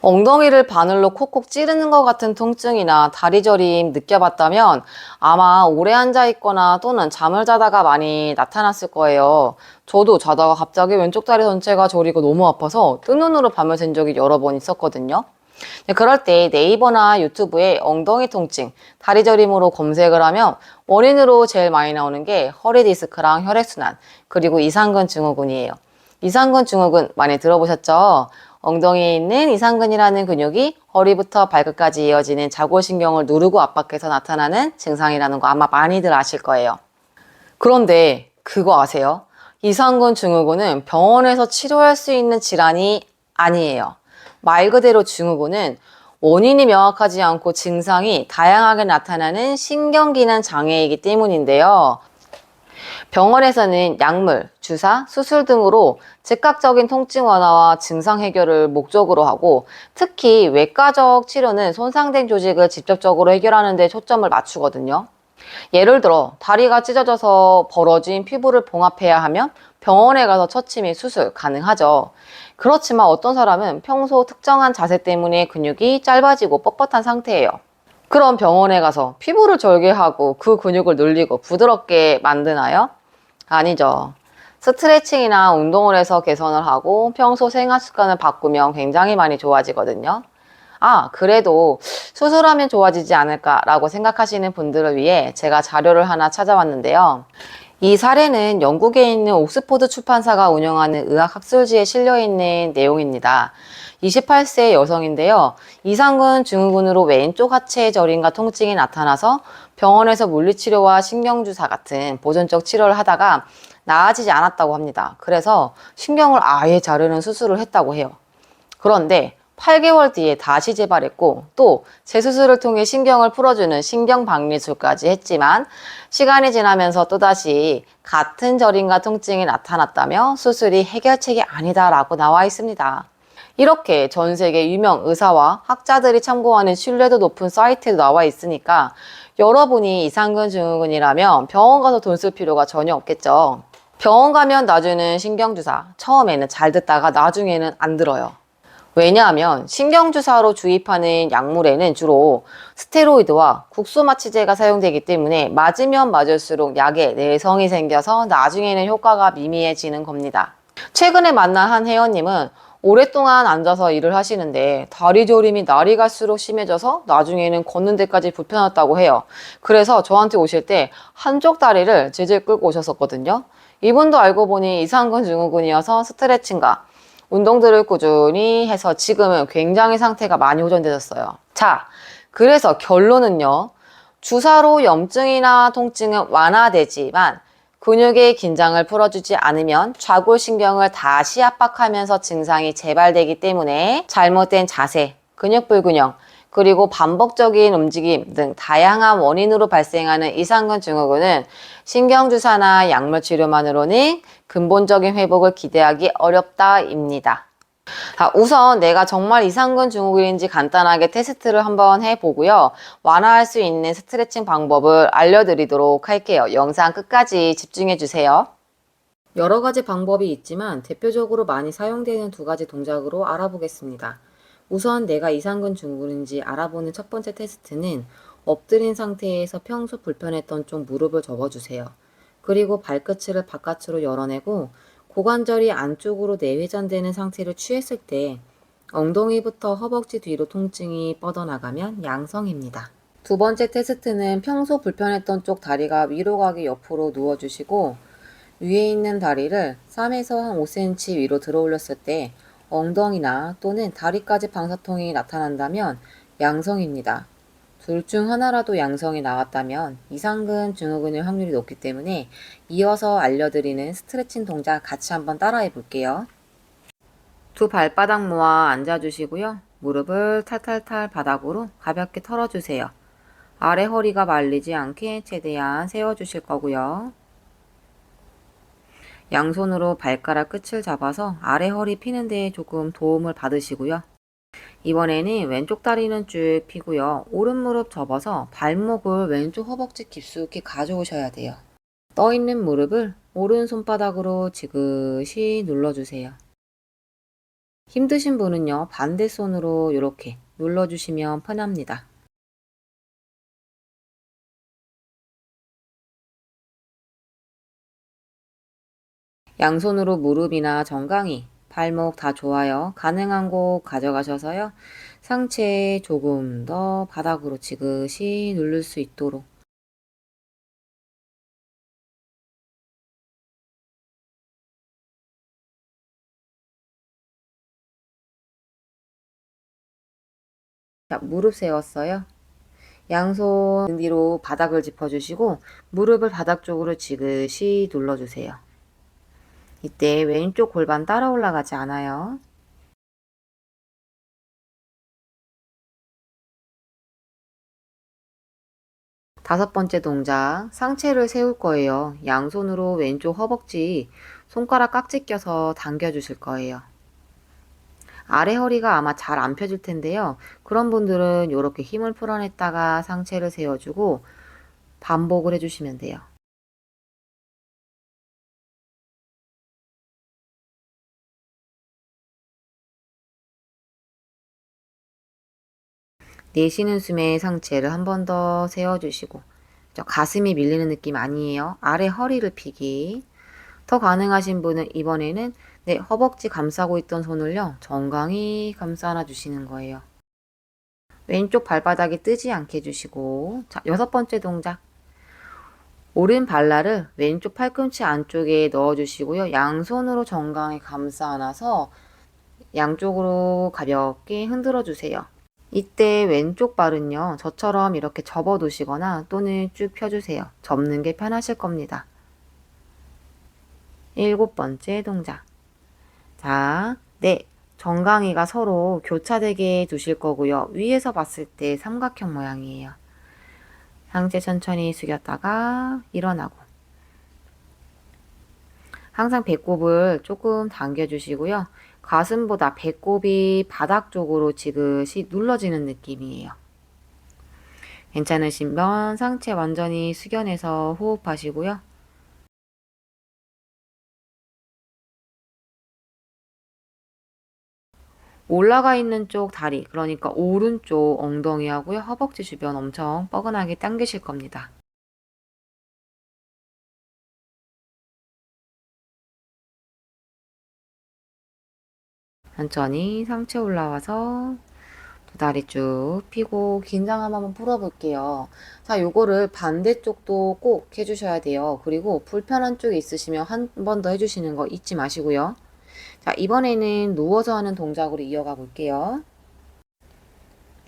엉덩이를 바늘로 콕콕 찌르는 것 같은 통증이나 다리 저림 느껴봤다면 아마 오래 앉아 있거나 또는 잠을 자다가 많이 나타났을 거예요. 저도 자다가 갑자기 왼쪽 다리 전체가 저리고 너무 아파서 뜬 눈으로 밤을 샌 적이 여러 번 있었거든요. 네, 그럴 때 네이버나 유튜브에 엉덩이 통증, 다리 저림으로 검색을 하면 원인으로 제일 많이 나오는 게 허리 디스크랑 혈액순환, 그리고 이상근 증후군이에요. 이상근 증후군 많이 들어보셨죠? 엉덩이에 있는 이상근이라는 근육이 허리부터 발끝까지 이어지는 자골신경을 누르고 압박해서 나타나는 증상이라는 거 아마 많이들 아실 거예요. 그런데 그거 아세요? 이상근 증후군은 병원에서 치료할 수 있는 질환이 아니에요. 말 그대로 증후군은 원인이 명확하지 않고 증상이 다양하게 나타나는 신경기능 장애이기 때문인데요. 병원에서는 약물, 주사, 수술 등으로 즉각적인 통증 완화와 증상 해결을 목적으로 하고 특히 외과적 치료는 손상된 조직을 직접적으로 해결하는 데 초점을 맞추거든요. 예를 들어 다리가 찢어져서 벌어진 피부를 봉합해야 하면 병원에 가서 처치 및 수술 가능하죠. 그렇지만 어떤 사람은 평소 특정한 자세 때문에 근육이 짧아지고 뻣뻣한 상태예요. 그럼 병원에 가서 피부를 절개하고 그 근육을 늘리고 부드럽게 만드나요? 아니죠. 스트레칭이나 운동을 해서 개선을 하고 평소 생활 습관을 바꾸면 굉장히 많이 좋아지거든요. 아, 그래도 수술하면 좋아지지 않을까라고 생각하시는 분들을 위해 제가 자료를 하나 찾아왔는데요. 이 사례는 영국에 있는 옥스포드 출판사가 운영하는 의학학술지에 실려 있는 내용입니다. 28세 여성인데요. 이상근 증후군으로 왼쪽 하체 저림과 통증이 나타나서 병원에서 물리치료와 신경주사 같은 보존적 치료를 하다가 나아지지 않았다고 합니다. 그래서 신경을 아예 자르는 수술을 했다고 해요. 그런데 8개월 뒤에 다시 재발했고 또 재수술을 통해 신경을 풀어주는 신경박리술까지 했지만 시간이 지나면서 또다시 같은 저림과 통증이 나타났다며 수술이 해결책이 아니다라고 나와 있습니다. 이렇게 전 세계 유명 의사와 학자들이 참고하는 신뢰도 높은 사이트에 나와 있으니까 여러분이 이상근 증후군이라면 병원 가서 돈 쓸 필요가 전혀 없겠죠. 병원 가면 놔주는 신경주사 처음에는 잘 듣다가 나중에는 안 들어요. 왜냐하면 신경주사로 주입하는 약물에는 주로 스테로이드와 국소마취제가 사용되기 때문에 맞으면 맞을수록 약에 내성이 생겨서 나중에는 효과가 미미해지는 겁니다. 최근에 만난 한 회원님은 오랫동안 앉아서 일을 하시는데 다리 저림이 날이 갈수록 심해져서 나중에는 걷는 데까지 불편했다고 해요. 그래서 저한테 오실 때 한쪽 다리를 질질 끌고 오셨었거든요. 이분도 알고 보니 이상근 증후군이어서 스트레칭과 운동들을 꾸준히 해서 지금은 굉장히 상태가 많이 호전되셨어요. 자, 그래서 결론은요. 주사로 염증이나 통증은 완화되지만 근육의 긴장을 풀어주지 않으면 좌골신경을 다시 압박하면서 증상이 재발되기 때문에 잘못된 자세, 근육 불균형, 그리고 반복적인 움직임 등 다양한 원인으로 발생하는 이상근 증후군은 신경주사나 약물 치료만으로는 근본적인 회복을 기대하기 어렵다입니다. 자, 우선 내가 정말 이상근 증후군인지 간단하게 테스트를 한번 해보고요. 완화할 수 있는 스트레칭 방법을 알려드리도록 할게요. 영상 끝까지 집중해주세요. 여러 가지 방법이 있지만 대표적으로 많이 사용되는 두 가지 동작으로 알아보겠습니다. 우선 내가 이상근 증후군인지 알아보는 첫 번째 테스트는 엎드린 상태에서 평소 불편했던 쪽 무릎을 접어주세요. 그리고 발끝을 바깥으로 열어내고 고관절이 안쪽으로 내회전되는 상태를 취했을 때 엉덩이부터 허벅지 뒤로 통증이 뻗어나가면 양성입니다. 두 번째 테스트는 평소 불편했던 쪽 다리가 위로 가기 옆으로 누워주시고 위에 있는 다리를 3에서 한 5cm 위로 들어 올렸을 때 엉덩이나 또는 다리까지 방사통이 나타난다면 양성입니다. 둘 중 하나라도 양성이 나왔다면 이상근 증후군일 확률이 높기 때문에 이어서 알려드리는 스트레칭 동작 같이 한번 따라해 볼게요. 두 발바닥 모아 앉아주시고요. 무릎을 탈탈탈 바닥으로 가볍게 털어주세요. 아래 허리가 말리지 않게 최대한 세워주실 거고요. 양손으로 발가락 끝을 잡아서 아래 허리 피는 데에 조금 도움을 받으시고요. 이번에는 왼쪽 다리는 쭉 피고요. 오른 무릎 접어서 발목을 왼쪽 허벅지 깊숙이 가져오셔야 돼요. 떠 있는 무릎을 오른 손바닥으로 지그시 눌러주세요. 힘드신 분은요, 반대 손으로 이렇게 눌러주시면 편합니다. 양손으로 무릎이나 정강이, 발목 다 좋아요. 가능한 곳 가져가셔서요. 상체 조금 더 바닥으로 지그시 누를 수 있도록 자, 무릎 세웠어요. 양손 등 뒤로 바닥을 짚어주시고 무릎을 바닥 쪽으로 지그시 눌러주세요. 이때 왼쪽 골반 따라 올라가지 않아요. 다섯 번째 동작, 상체를 세울 거예요. 양손으로 왼쪽 허벅지, 손가락 깍지 껴서 당겨주실 거예요. 아래 허리가 아마 잘 안 펴질 텐데요. 그런 분들은 이렇게 힘을 풀어냈다가 상체를 세워주고 반복을 해주시면 돼요. 내쉬는 숨에 상체를 한 번 더 세워주시고 저 가슴이 밀리는 느낌 아니에요. 아래 허리를 펴기. 더 가능하신 분은 이번에는 내 허벅지 감싸고 있던 손을요. 정강히 감싸 안아 주시는 거예요. 왼쪽 발바닥이 뜨지 않게 해주시고 자 여섯 번째 동작 오른 발날을 왼쪽 팔꿈치 안쪽에 넣어주시고요. 양손으로 정강히 감싸 안아서 양쪽으로 가볍게 흔들어 주세요. 이때 왼쪽 발은요, 저처럼 이렇게 접어 두시거나 또는 쭉 펴주세요. 접는 게 편하실 겁니다. 일곱 번째 동작. 자, 네. 정강이가 서로 교차되게 두실 거고요. 위에서 봤을 때 삼각형 모양이에요. 상체 천천히 숙였다가 일어나고. 항상 배꼽을 조금 당겨주시고요. 가슴보다 배꼽이 바닥 쪽으로 지그시 눌러지는 느낌이에요. 괜찮으시면 상체 완전히 숙여내서 호흡하시고요. 올라가 있는 쪽 다리, 그러니까 오른쪽 엉덩이하고요. 허벅지 주변 엄청 뻐근하게 당기실 겁니다. 천천히 상체 올라와서 두 다리 쭉 펴고 긴장함 한번 풀어볼게요. 자, 요거를 반대쪽도 꼭 해주셔야 돼요. 그리고 불편한 쪽이 있으시면 한 번 더 해주시는 거 잊지 마시고요. 자, 이번에는 누워서 하는 동작으로 이어가 볼게요.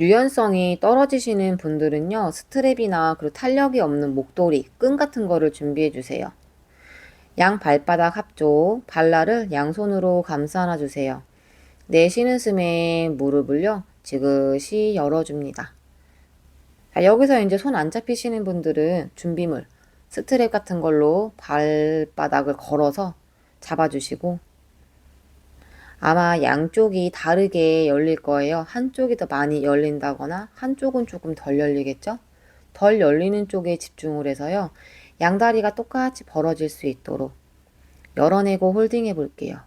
유연성이 떨어지시는 분들은요, 스트랩이나 그리고 탄력이 없는 목도리, 끈 같은 거를 준비해 주세요. 양 발바닥 합쪽, 발날을 양손으로 감싸 안아 주세요. 내쉬는 숨에 무릎을요, 지그시 열어줍니다. 자, 여기서 이제 손 안 잡히시는 분들은 준비물, 스트랩 같은 걸로 발바닥을 걸어서 잡아주시고, 아마 양쪽이 다르게 열릴 거예요. 한쪽이 더 많이 열린다거나 한쪽은 조금 덜 열리겠죠? 덜 열리는 쪽에 집중을 해서요. 양다리가 똑같이 벌어질 수 있도록 열어내고 홀딩해 볼게요.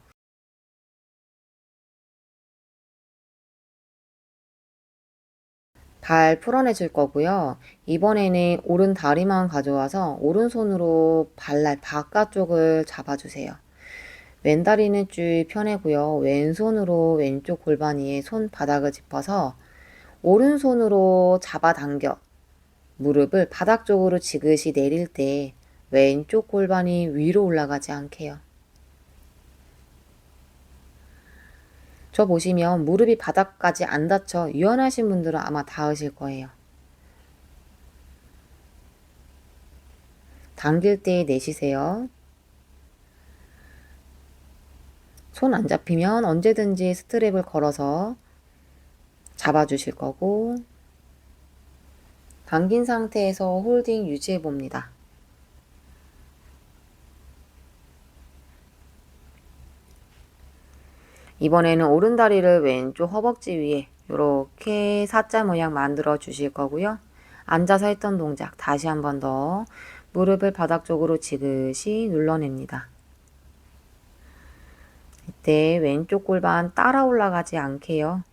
발 풀어내줄 거고요. 이번에는 오른 다리만 가져와서 오른손으로 발날 바깥쪽을 잡아주세요. 왼다리는 쭉 펴내고요. 왼손으로 왼쪽 골반 위에 손바닥을 짚어서 오른손으로 잡아당겨 무릎을 바닥 쪽으로 지그시 내릴 때 왼쪽 골반이 위로 올라가지 않게요. 저 보시면 무릎이 바닥까지 안 닿죠? 유연하신 분들은 아마 닿으실 거예요. 당길 때 내쉬세요. 손 안 잡히면 언제든지 스트랩을 걸어서 잡아주실 거고 당긴 상태에서 홀딩 유지해 봅니다. 이번에는 오른다리를 왼쪽 허벅지 위에 이렇게 사자 모양 만들어 주실 거고요. 앉아서 했던 동작 다시 한 번 더 무릎을 바닥 쪽으로 지그시 눌러냅니다. 내 왼쪽 골반 따라 올라가지 않게요.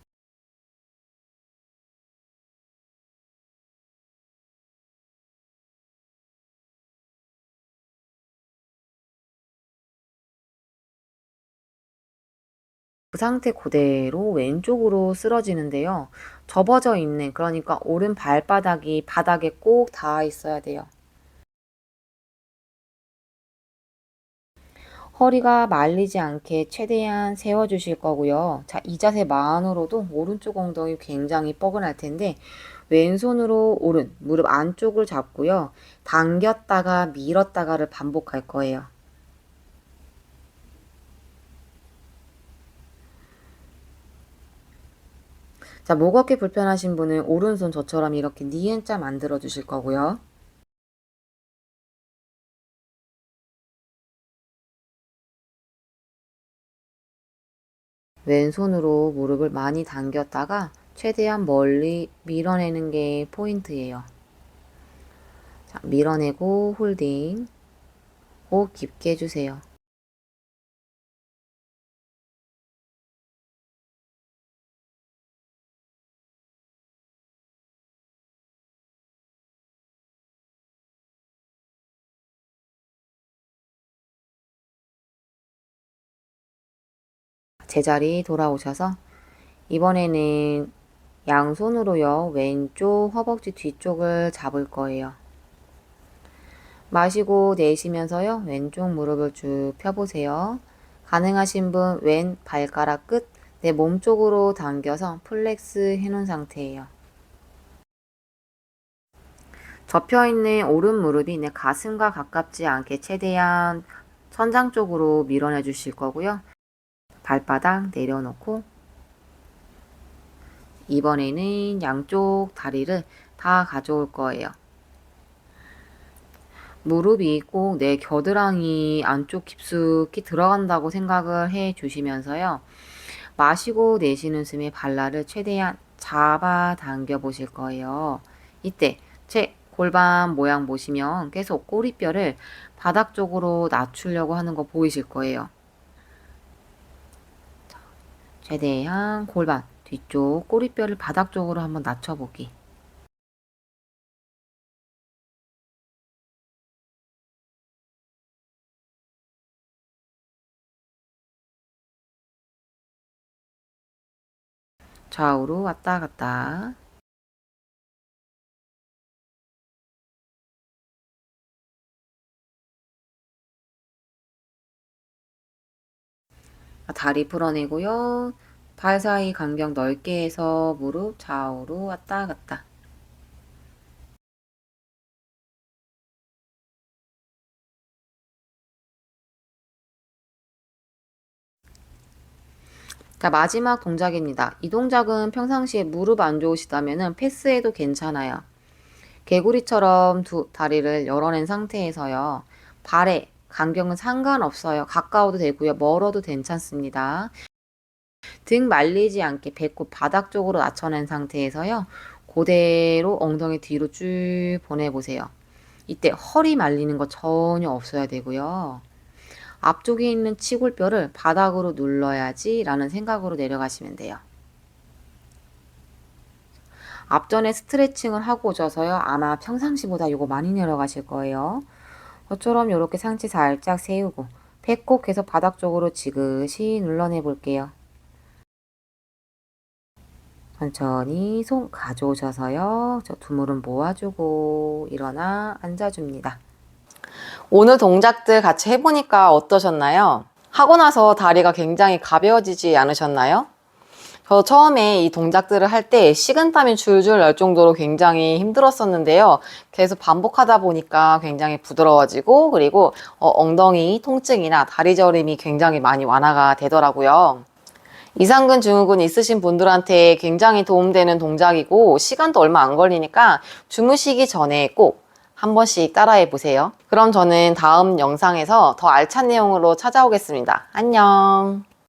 그 상태 그대로 왼쪽으로 쓰러지는데요. 접어져 있는, 그러니까 오른 발바닥이 바닥에 꼭 닿아 있어야 돼요. 허리가 말리지 않게 최대한 세워주실 거고요. 자, 이 자세 만으로도 오른쪽 엉덩이 굉장히 뻐근할 텐데, 왼손으로 오른 무릎 안쪽을 잡고요. 당겼다가 밀었다가를 반복할 거예요. 자, 목 어깨 불편하신 분은 오른손 저처럼 이렇게 니은자 만들어 주실 거고요. 왼손으로 무릎을 많이 당겼다가 최대한 멀리 밀어내는 게 포인트예요. 자, 밀어내고 홀딩. 호흡 깊게 해주세요. 제자리 돌아오셔서 이번에는 양손으로요, 왼쪽 허벅지 뒤쪽을 잡을 거예요. 마시고 내쉬면서요, 왼쪽 무릎을 쭉 펴보세요. 가능하신 분 왼 발가락 끝 내 몸 쪽으로 당겨서 플렉스 해놓은 상태예요. 접혀있는 오른 무릎이 내 가슴과 가깝지 않게 최대한 천장 쪽으로 밀어내 주실 거고요. 발바닥 내려놓고 이번에는 양쪽 다리를 다 가져올 거예요. 무릎이 꼭 내 겨드랑이 안쪽 깊숙이 들어간다고 생각을 해 주시면서요. 마시고 내쉬는 숨에 발라를 최대한 잡아 당겨 보실 거예요. 이때 제 골반 모양 보시면 계속 꼬리뼈를 바닥 쪽으로 낮추려고 하는 거 보이실 거예요. 최대한 골반 뒤쪽 꼬리뼈를 바닥 쪽으로 한번 낮춰보기. 좌우로 왔다 갔다. 다리 풀어내고요. 발 사이 간격 넓게 해서 무릎 좌우로 왔다 갔다. 자, 마지막 동작입니다. 이 동작은 평상시에 무릎 안 좋으시다면 패스해도 괜찮아요. 개구리처럼 두 다리를 열어낸 상태에서요. 발에 간격은 상관없어요. 가까워도 되고요. 멀어도 괜찮습니다. 등 말리지 않게 배꼽 바닥 쪽으로 낮춰낸 상태에서요. 그대로 엉덩이 뒤로 쭉 보내보세요. 이때 허리 말리는 거 전혀 없어야 되고요. 앞쪽에 있는 치골뼈를 바닥으로 눌러야지 라는 생각으로 내려가시면 돼요. 앞전에 스트레칭을 하고 오셔서요. 아마 평상시보다 이거 많이 내려가실 거예요. 저처럼 이렇게 상체 살짝 세우고 배꼽 계속 바닥 쪽으로 지그시 눌러내 볼게요. 천천히 손 가져오셔서요. 저 두 무릎 모아주고 일어나 앉아줍니다. 오늘 동작들 같이 해보니까 어떠셨나요? 하고 나서 다리가 굉장히 가벼워지지 않으셨나요? 저 처음에 이 동작들을 할 때 식은땀이 줄줄 날 정도로 굉장히 힘들었었는데요. 계속 반복하다 보니까 굉장히 부드러워지고 그리고 어, 엉덩이 통증이나 다리 저림이 굉장히 많이 완화가 되더라고요. 이상근 증후군 있으신 분들한테 굉장히 도움되는 동작이고 시간도 얼마 안 걸리니까 주무시기 전에 꼭 한 번씩 따라해 보세요. 그럼 저는 다음 영상에서 더 알찬 내용으로 찾아오겠습니다. 안녕.